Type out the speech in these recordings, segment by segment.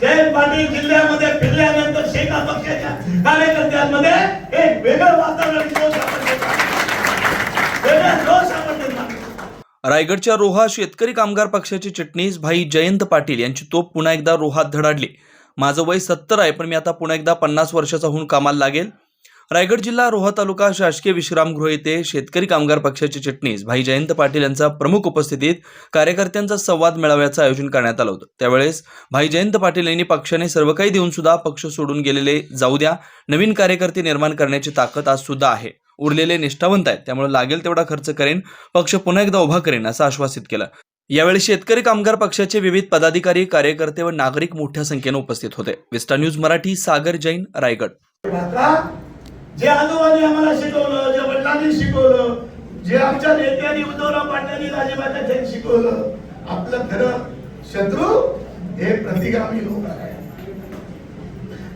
जयंत पाटील जिल्ह्यामध्ये फिरल्यानंतर शेका पक्षाच्या कार्यकर्त्यांमध्ये एक वेगळं वातावरण रायगडच्या रोहा शेतकरी कामगार पक्षाचे चिटणीस भाई जयंत पाटील यांची तोप पुन्हा एकदा रोहात धडाडली. माझं वय सत्तर आहे पण मी आता पुन्हा एकदा पन्नास वर्षाचा होऊन कामाला लागेल. रायगड जिल्हा रोहा तालुका शासकीय विश्रामगृह येथे शेतकरी कामगार पक्षाचे चिटणीस भाई जयंत पाटील यांचा प्रमुख उपस्थितीत कार्यकर्त्यांचा संवाद मेळाव्याचं आयोजन करण्यात आलं होतं. त्यावेळेस भाई जयंत पाटील यांनी पक्षाने सर्व काही देऊन सुद्धा पक्ष सोडून गेलेले जाऊ द्या नवीन कार्यकर्ते निर्माण करण्याची ताकद आज सुद्धा आहे. उरलेले निष्ठावंत आहेत त्यामुळे लागेल तेवढा खर्च करेन पक्ष पुन्हा एकदा उभा करेन असं आश्वासित केलं. यावेळी शेतकरी कामगार पक्षाचे विविध पदाधिकारी कार्यकर्ते व नागरिक मोठ्या संख्येने उपस्थित होते. Vista news Marathi Sagar Jain Raigad. जे आजोबांनी आम्हाला शिकवलं जे वडिलांनी शिकवलं जे आमच्या नेत्यांनी उद्धवराव पाटलांनी राजेबाच्या शिकवलं आपलं खरं शत्रू हे प्रतिगामी लोक आहे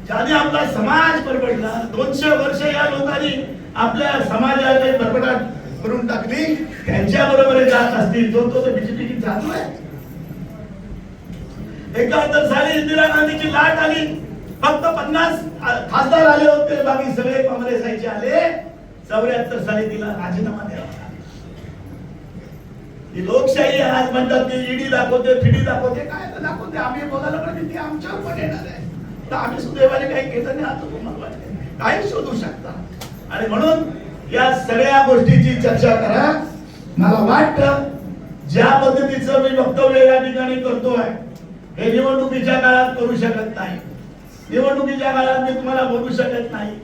ज्याने आपला समाज बरबडला दोनशे वर्ष या लोकांनी आपल्या समाजाचे बरबडाट करून टाकली त्यांच्या बरोबर जात असतील. जो तो बीजेपी चालू आहे. एकाहत्तर साली इंदिरा गांधीची लाट आली. फक्त पन्नास खासदार आले होते बाकी सगळे काँग्रेस यायचे आले. चौऱ्याहत्तर साली तिला राजीनामा द्यावा लागला. ही लोकशाही आज म्हणतात की ईडी दाखवते फिडी दाखवते काय तर दाखवते आम्ही बोलायला पाहिजे ती आमच्यावर पण येणार आहे. तर आम्ही सुदैवाने काही केलं नाही आता तुम्हाला वाटते काही शोधू शकता. आणि म्हणून या सगळ्या गोष्टीची चर्चा करा. मला वाटतं ज्या पद्धतीचं मी वक्तव्य या ठिकाणी करतोय हे निवडणुकीच्या काळात करू शकत नाही. निवडणुकीच्या काळात मी तुम्हाला बोलू शकत नाही.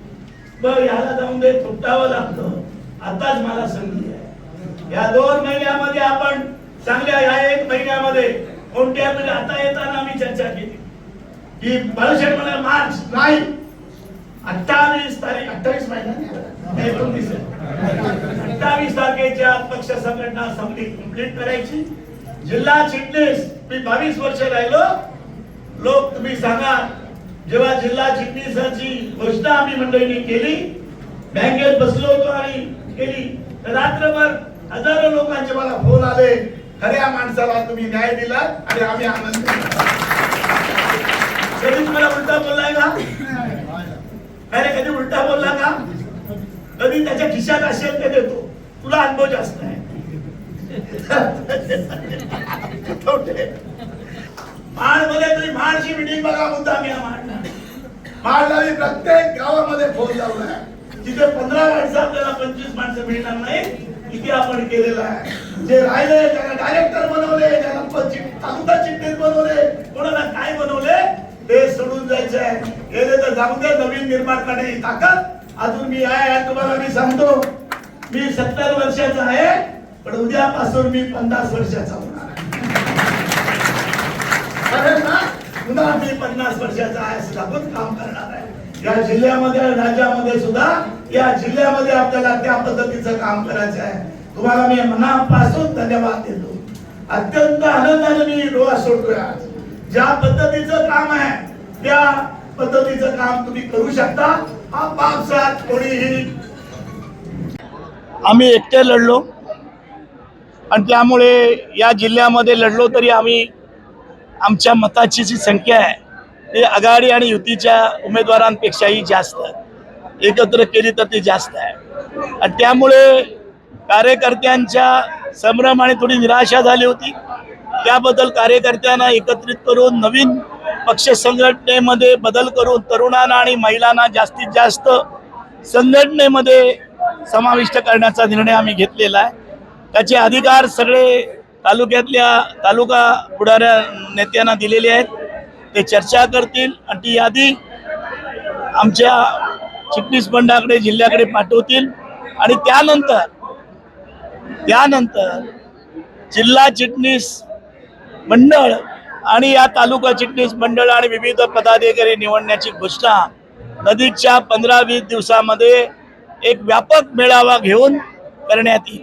बरं याला जाऊन दे थोपटावं लागतं. आताच मला संधी आहे. या दोन महिन्यामध्ये आपण चांगल्या या एक महिन्यामध्ये कोणत्या म्हणजे आता येताना मी चर्चा केली. की बाळासाहेब म्हणाले मार्च नाही. अठ्ठावीस तारीख अठ्ठावीस महिना एकोणतीस अठ्ठावीस तारखेच्या पक्ष संघटना समिती कंप्लीट करायची. जिल्हा चिटणीस मी बावीस वर्ष राहिलो. लोक तुम्ही सांगा जेव्हा जिल्हा चिटणीसांची घोषणा आम्ही मंडळीने केली बँकेत बसलो होतो आणि केली. तर रात्रभर हजारो लोकांचे मला फोन आले खऱ्या माणसाला तुम्ही न्याय दिला आणि आम्ही आनंद कधी तुम्हाला उलटा बोललाय का? अरे कधी उलटा बोलला का? कधी त्याच्या खिशात असेल ते देतो. तुला अनुभव जास्त आहे. मध्ये तुम्ही माळची मिटिंग बघा मुद्दा मी माळला मी प्रत्येक गावामध्ये फोन लावलाय तिथे पंधरा माणसं आपल्याला पंचवीस माणसं मिळणार नाही. इथे आपण केलेलं आहे. जे राहिले त्याला डायरेक्टर बनवले त्याला तालुका चिटणीस बनवले कोणाला काय बनवले ते सोडून जायचं आहे गेले तर जाऊ दे नवीन निर्माण करण्याची ताकद. अजून मी आहे तुम्हाला मी सांगतो. मी सत्तर वर्षाचा आहे पण उद्यापासून मी पन्नास वर्षाचा कारण ना पुन्हा मी पन्नास वर्षाचा आहे असं काम करणार आहे. या जिल्ह्यामध्ये राज्यामध्ये सुद्धा या जिल्ह्यामध्ये आपल्याला त्या पद्धतीचं काम करायचं आहे. तुम्हाला मी मनापासून धन्यवाद देतो. अत्यंत आनंदाने मी डोळा सोडतोय आज. ज्या पद्धतीचं काम आहे त्या पद्धतीचं काम तुम्ही करू शकता. हा पावसात कोणीही आम्ही एकटे लढलो. आणि त्यामुळे या जिल्ह्यामध्ये लढलो तरी आम्ही आमच्या मताची जी संख्या आहे ती आघाडी आणि युतीच्या उमेदवारांपेक्षाही जास्त आहे. एकत्र केली तर ती जास्त आहे. आणि त्यामुळे कार्यकर्त्यांच्या संभ्रम आणि थोडी निराशा झाली होती. त्याबद्दल कार्यकर्त्यांना एकत्रित करून नवीन पक्ष संघटनेमध्ये बदल करून तरुणांना आणि महिलांना जास्तीत जास्त संघटनेमध्ये समाविष्ट करण्याचा निर्णय आम्ही घेतलेला आहे. त्याचे अधिकार सगळे तालुक्यातल्या तालुका पुढाऱ्या नेत्यांना दिलेले आहेत. ते चर्चा करतील आणि ती यादी आमच्या चिटणीस मंडळाकडे जिल्ह्याकडे पाठवतील. आणि त्यानंतर त्यानंतर जिल्हा चिटणीस मंडळ आणि या तालुका चिटणीस मंडळ आणि विविध पदाधिकारी निवडण्याची घोषणा नदीच्या पंधरा वीस दिवसामध्ये एक व्यापक मेळावा घेऊन करण्यात येईल.